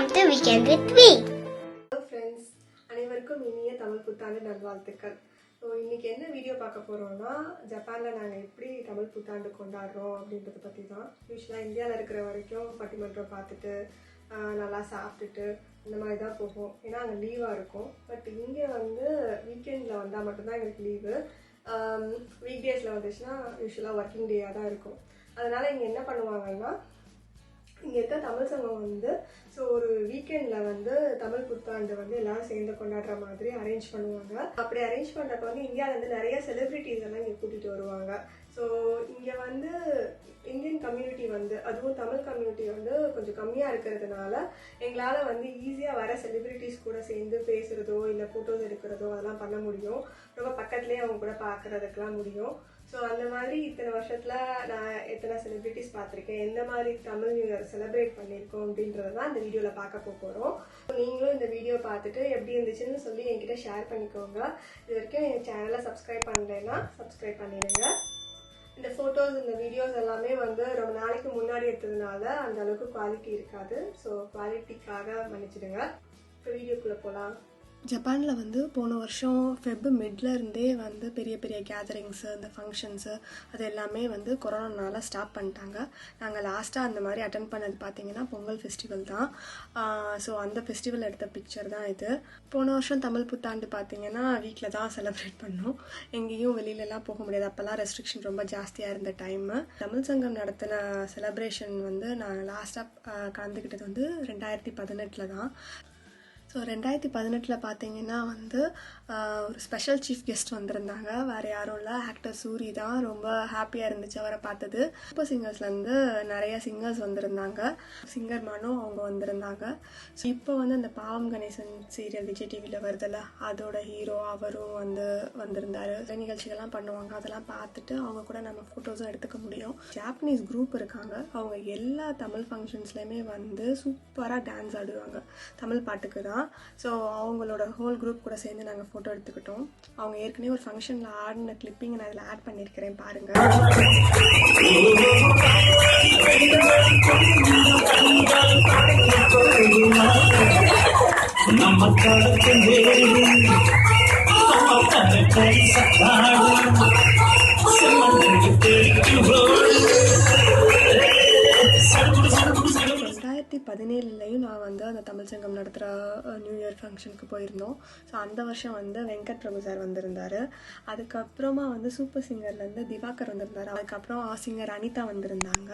Welcome to weekend with Me. Hello friends அனைவருக்கும் இனிய தமிழ் புத்தாண்டு நல்வாழ்த்துக்கள். ஸோ இன்னைக்கு என்ன வீடியோ பார்க்க போகிறோம்னா ஜப்பானில் நாங்கள் எப்படி தமிழ் புத்தாண்டு கொண்டாடுறோம் அப்படின்றத பற்றி தான் யூஸ்வலாக இந்தியாவில் இருக்கிற வரைக்கும் பட்டிமன்றம் பார்த்துட்டு நல்லா சாப்பிட்டுட்டு இந்த மாதிரி தான் போகும் ஏன்னா அங்கே லீவாக இருக்கும். பட் இங்கே வந்து வீக்கெண்டில் வந்தால் மட்டும்தான் எங்களுக்கு லீவு வீக் டேஸில் வந்துச்சுன்னா யூஸ்வலாக ஒர்க்கிங் டேயாக தான் இருக்கும். அதனால் இங்கே என்ன பண்ணுவாங்கன்னா இங்கே இருக்க தமிழ் சங்கம் வந்து ஸோ ஒரு வீக்கெண்டில் வந்து தமிழ் புத்தாண்டு வந்து எல்லாரும் சேர்ந்து கொண்டாடுற மாதிரி அரேஞ்ச் பண்ணுவாங்க. அப்படி அரேஞ்ச் பண்ணுறப்ப வந்து இந்தியாவிலேருந்து நிறைய செலிப்ரிட்டிஸ் எல்லாம் இங்கே கூட்டிகிட்டு வருவாங்க. ஸோ இங்கே வந்து இந்தியன் கம்யூனிட்டி வந்து அதுவும் தமிழ் கம்யூனிட்டி வந்து கொஞ்சம் கம்மியாக இருக்கிறதுனால எங்களால் வந்து ஈஸியாக வர செலிப்ரிட்டிஸ் கூட சேர்ந்து பேசுகிறதோ இல்லை ஃபோட்டோஸ் எடுக்கிறதோ அதெல்லாம் பண்ண முடியும். ரொம்ப பக்கத்துலேயே அவங்க கூட பார்க்குறதுக்கெலாம் முடியும். ஸோ அந்த மாதிரி இத்தனை வருஷத்தில் நான் எத்தனை செலிப்ரிட்டிஸ் பார்த்துருக்கேன் எந்த மாதிரி தமிழ் நியூ செலிப்ரேட் பண்ணியிருக்கோம் அப்படின்றத தான் இந்த வீடியோவில் பார்க்க போகிறோம் நீங்களும் இந்த வீடியோ பார்த்துட்டு எப்படி இருந்துச்சுன்னு சொல்லி என்கிட்ட ஷேர் பண்ணிக்கோங்க. இது வரைக்கும் என் சேனலை சப்ஸ்கிரைப் பண்ணலைன்னா சப்ஸ்கிரைப் பண்ணிடுங்க. இந்த ஃபோட்டோஸ் இந்த வீடியோஸ் எல்லாமே வந்து ரொம்ப நாளைக்கு முன்னாடி எடுத்ததுனால அந்த அளவுக்கு குவாலிட்டி இருக்காது. ஸோ குவாலிட்டிக்காக மன்னிச்சிடுங்க. இப்போ வீடியோக்குள்ளே போகலாம் ஜப்பானில் வந்து போன வருஷம் ஃபெப் மிட்ல இருந்தே வந்து பெரிய பெரிய கேதரிங்ஸு இந்த ஃபங்க்ஷன்ஸு அது எல்லாமே வந்து கொரோனானால ஸ்டாப் பண்ணிட்டாங்க. நாங்கள் லாஸ்ட்டாக அந்த மாதிரி அட்டன் பண்ணது பார்த்தீங்கன்னா பொங்கல் ஃபெஸ்டிவல் தான். ஸோ அந்த ஃபெஸ்டிவல் எடுத்த பிக்சர் தான் இது. போன வருஷம் தமிழ் புத்தாண்டு பார்த்தீங்கன்னா வீட்டில் தான் செலிப்ரேட் பண்ணோம். எங்கேயும் வெளியிலலாம் போக முடியாது. அப்போல்லாம் ரெஸ்ட்ரிக்ஷன் ரொம்ப ஜாஸ்தியாக இருந்த டைமு தமிழ் சங்கம் நடத்தின செலப்ரேஷன் வந்து நான் லாஸ்ட்டாக கலந்துக்கிட்டது வந்து ரெண்டாயிரத்தி பதினெட்டில் தான். ஸோ ரெண்டாயிரத்தி பதினெட்டில் பார்த்தீங்கன்னா வந்து ஒரு ஸ்பெஷல் சீஃப் கெஸ்ட் வந்திருந்தாங்க. வேறு யாரும் இல்லை. ஆக்டர் சூரி தான் ரொம்ப ஹாப்பியாக இருந்துச்சு அவரை பார்த்தது. சூப்பர் சிங்கர்ஸ்லேருந்து நிறைய சிங்கர்ஸ் வந்திருந்தாங்க. சிங்கர் மனோ அவங்க வந்திருந்தாங்க. ஸோ இப்போ வந்து அந்த பாவம் கணேசன் சீரியல் விஜய் டிவியில் வருதுல்ல அதோட ஹீரோ அவரும் வந்து வந்திருந்தாரு. நிகழ்ச்சிகள்லாம் பண்ணுவாங்க. அதெல்லாம் பார்த்துட்டு அவங்க கூட நம்ம ஃபோட்டோஸும் எடுத்துக்க முடியும். ஜாப்பனீஸ் குரூப் இருக்காங்க. அவங்க எல்லா தமிழ் ஃபங்க்ஷன்ஸ்லேயுமே வந்து சூப்பராக டான்ஸ் ஆடுவாங்க. தமிழ் பாட்டுக்கு தான். ஸோ அவங்களோட ஹோல் குரூப் கூட சேர்ந்து நாங்கள் ஃபோட்டோ எடுத்துக்கிட்டோம். அவங்க ஏற்கனவே ஒரு ஃபங்க்ஷனில் ஆடின கிளிப்பிங் நான் அதில் ஆட் பண்ணியிருக்கிறேன் பாருங்கள் வந்து சங்கம் நடத்துகிற நியூ இயர் ஃபங்க்ஷனுக்கு போயிருந்தோம். ஸோ அந்த வருஷம் வந்து வெங்கட் பிரபு சார் வந்திருந்தார். அதுக்கப்புறமா வந்து சூப்பர் சிங்கர்லேருந்து திவாகர் வந்திருந்தார். அதுக்கப்புறம் சிங்கர் அனிதா வந்திருந்தாங்க.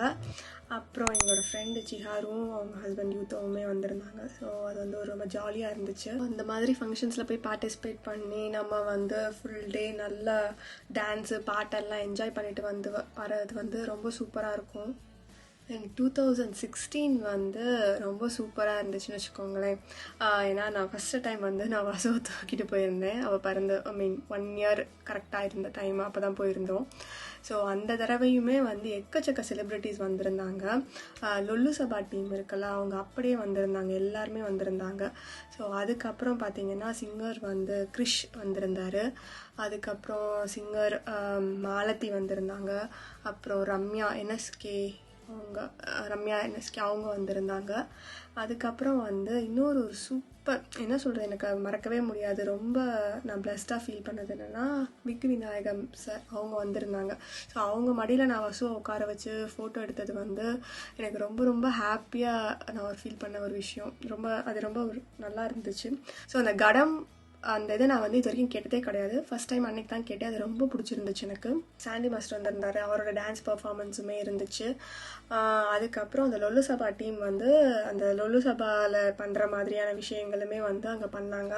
அப்புறம் எங்களோட ஃப்ரெண்டு ஜிஹாரும் அவங்க ஹஸ்பண்ட் யூத்தவுமே வந்திருந்தாங்க. ஸோ அது வந்து ஒரு ரொம்ப ஜாலியாக இருந்துச்சு. அந்த மாதிரி ஃபங்க்ஷன்ஸில் போய் பார்ட்டிசிபேட் பண்ணி நம்ம வந்து ஃபுல் டே நல்ல டான்ஸு பாட்டெல்லாம் என்ஜாய் பண்ணிட்டு வந்து வரது வர்றது வந்து ரொம்ப சூப்பராக இருக்கும். எனக்கு டூ தௌசண்ட் சிக்ஸ்டீன் வந்து ரொம்ப சூப்பராக இருந்துச்சுன்னு வச்சுக்கோங்களேன். ஏன்னா நான் ஃபஸ்ட்டு டைம் வந்து நான் வசவை தூக்கிட்டு போயிருந்தேன். அவள் பிறந்து ஐ மீன் ஒன் இயர் கரெக்டாக இருந்த டைம் அப்போ தான் போயிருந்தோம். ஸோ அந்த தடவையுமே வந்து எக்கச்சக்க செலிப்ரிட்டிஸ் வந்திருந்தாங்க. லொல்லு சபா டீம் இருக்குல்ல அவங்க அப்படியே வந்திருந்தாங்க. எல்லாருமே வந்திருந்தாங்க. ஸோ அதுக்கப்புறம் பார்த்தீங்கன்னா சிங்கர் வந்து கிரிஷ் வந்திருந்தாரு. அதுக்கப்புறம் சிங்கர் மாலதி வந்திருந்தாங்க. அப்புறம் ரம்யா என்எஸ்கே அவங்க ரம்யா என்எஸ்கே அவங்க வந்திருந்தாங்க. அதுக்கப்புறம் வந்து இன்னொரு ஒரு சூப்பர் என்ன சொல்கிறது எனக்கு மறக்கவே முடியாது. ரொம்ப நான் பிளஸ்டாக ஃபீல் பண்ணது என்னென்னா விக் விநாயகம் சார் அவங்க வந்திருந்தாங்க. ஸோ அவங்க மடியில் நான் வசுவை உட்கார வச்சு ஃபோட்டோ எடுத்தது வந்து எனக்கு ரொம்ப ரொம்ப ஹாப்பியாக நான் ஒரு ஃபீல் பண்ண ஒரு விஷயம். ரொம்ப அது ரொம்ப ஒரு நல்லா இருந்துச்சு. ஸோ அந்த கடம் அந்த இதை நான் வந்து இது வரைக்கும் கேட்டதே கிடையாது. ஃபஸ்ட் டைம் அன்னைக்கு தான் கேட்டேன். அது ரொம்ப பிடிச்சிருந்துச்சு எனக்கு. சாண்டி மாஸ்டர் வந்திருந்தாரு. அவரோட டான்ஸ் பர்ஃபார்மன்ஸுமே இருந்துச்சு. அதுக்கப்புறம் அந்த லொல்லு சபா டீம் வந்து அந்த லொல்லு சபாவில் பண்ணுற மாதிரியான விஷயங்களுமே வந்து அங்கே பண்ணாங்க.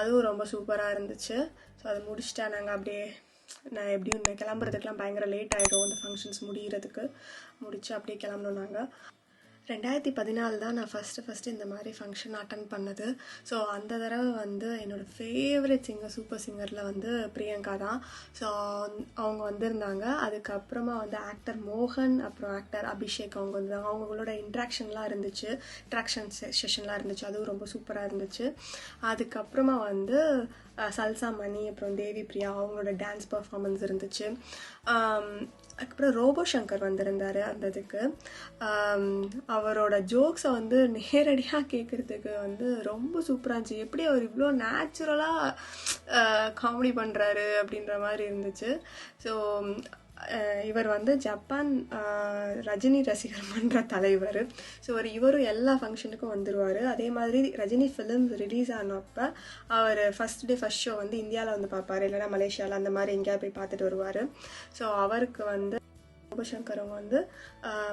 அதுவும் ரொம்ப சூப்பராக இருந்துச்சு. ஸோ அதை முடிச்சுட்டா நாங்கள் அப்படியே நான் எப்படியும் கிளம்புறதுக்கெலாம் பயங்கர லேட் ஆகிடும் அந்த ஃபங்க்ஷன்ஸ் முடிகிறதுக்கு முடித்து அப்படியே கிளம்பணும் நாங்கள் ரெண்டாயிரத்தி பதினாலு தான் நான் ஃபஸ்ட்டு ஃபஸ்ட்டு இந்த மாதிரி ஃபங்க்ஷன் அட்டன் பண்ணது. ஸோ அந்த தடவை வந்து என்னோடய ஃபேவரட் சிங்கர் சூப்பர் சிங்கரில் வந்து பிரியங்கா தான். ஸோ அவங்க வந்திருந்தாங்க. அதுக்கப்புறமா வந்து ஆக்டர் மோகன் அப்புறம் ஆக்டர் அபிஷேக் அவங்க வந்தாங்க அவங்களோட இன்ட்ராக்ஷன்லாம் இருந்துச்சு. இன்ட்ராக்ஷன் செஷன்லாம் இருந்துச்சு. அதுவும் ரொம்ப சூப்பராக இருந்துச்சு. அதுக்கப்புறமா வந்து சல்சா மணி அப்புறம் தேவி பிரியா அவங்களோட டான்ஸ் பர்ஃபார்மன்ஸ் இருந்துச்சு. அதுக்கப்புறம் ரோபோ சங்கர் வந்திருந்தார் அந்த இதுக்கு. அவரோட ஜோக்ஸை வந்து நேரடியாக கேட்குறதுக்கு வந்து ரொம்ப சூப்பராக இருந்துச்சு. எப்படி அவர் இவ்வளோ நேச்சுரலாக காமெடி பண்ணுறாரு அப்படின்ற மாதிரி இருந்துச்சு. ஸோ இவர் வந்து ஜப்பான் ரஜினி ரசிகர் மன்ற தலைவர். ஸோ ஒரு இவரும் எல்லா ஃபங்க்ஷனுக்கும் வந்துடுவார் அதே மாதிரி ரஜினி ஃபிலிம்ஸ் ரிலீஸ் ஆனப்போ அவர் ஃபஸ்ட் டே ஃபஸ்ட் ஷோ வந்து இந்தியாவில் வந்து பார்ப்பார் இல்லைன்னா மலேசியாவில் அந்த மாதிரி எங்கேயாவது போய் பார்த்துட்டு வருவார். ஸோ அவருக்கு வந்து சங்கர் அவங்க வந்து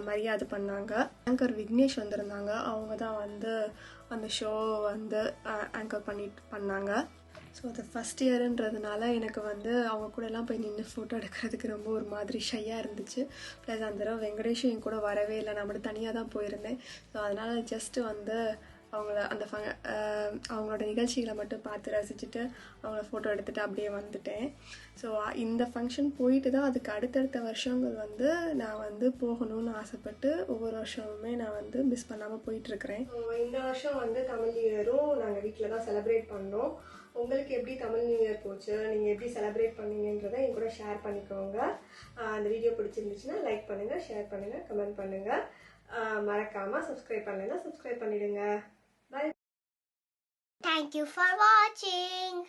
மரியாதை பண்ணாங்க. ஆங்கர் விக்னேஷ் வந்திருந்தாங்க. அவங்க தான் வந்து அந்த ஷோ வந்து ஆங்கர் பண்ணிட்டு பண்ணாங்க. ஸோ அது ஃபஸ்ட் இயருன்றதுனால எனக்கு வந்து அவங்க கூடலாம் போய் நின்று ஃபோட்டோ எடுக்கிறதுக்கு ரொம்ப ஒரு மாதிரி ஷையாக இருந்துச்சு. ப்ளஸ் அந்த தடவை வெங்கடேஷும் என் கூட வரவே இல்லை. நான் மட்டும் தனியாக தான் போயிருந்தேன். ஸோ அதனால் ஜஸ்ட்டு வந்து அவங்கள அந்த ஃபங்க அவங்களோட நிகழ்ச்சிகளை மட்டும் பார்த்து ரசிச்சுட்டு அவங்கள ஃபோட்டோ எடுத்துகிட்டு அப்படியே வந்துட்டேன். ஸோ இந்த ஃபங்க்ஷன் போயிட்டு தான் அதுக்கு அடுத்தடுத்த வருஷங்கள் வந்து நான் வந்து போகணும்னு ஆசைப்பட்டு ஒவ்வொரு வருஷமுமே நான் வந்து மிஸ் பண்ணாமல் போயிட்டுருக்கிறேன் இந்த வருஷம் வந்து தமிழ் இயரும் நாங்கள் வீட்டில் தான் செலிப்ரேட் பண்ணோம். உங்களுக்கு எப்படி தமிழ் நியூ இயர் போச்சு? நீங்கள் எப்படி செலிப்ரேட் பண்ணீங்கன்றதை என் கூட ஷேர் பண்ணிக்கோங்க. அந்த வீடியோ பிடிச்சிருந்துச்சுன்னா லைக் பண்ணுங்கள் ஷேர் பண்ணுங்கள் கமெண்ட் பண்ணுங்கள் மறக்காமல் சப்ஸ்கிரைப் பண்ணலைன்னா சப்ஸ்கிரைப் பண்ணிடுங்க. பாய் தேங்க்யூ ஃபார் வாட்சிங்.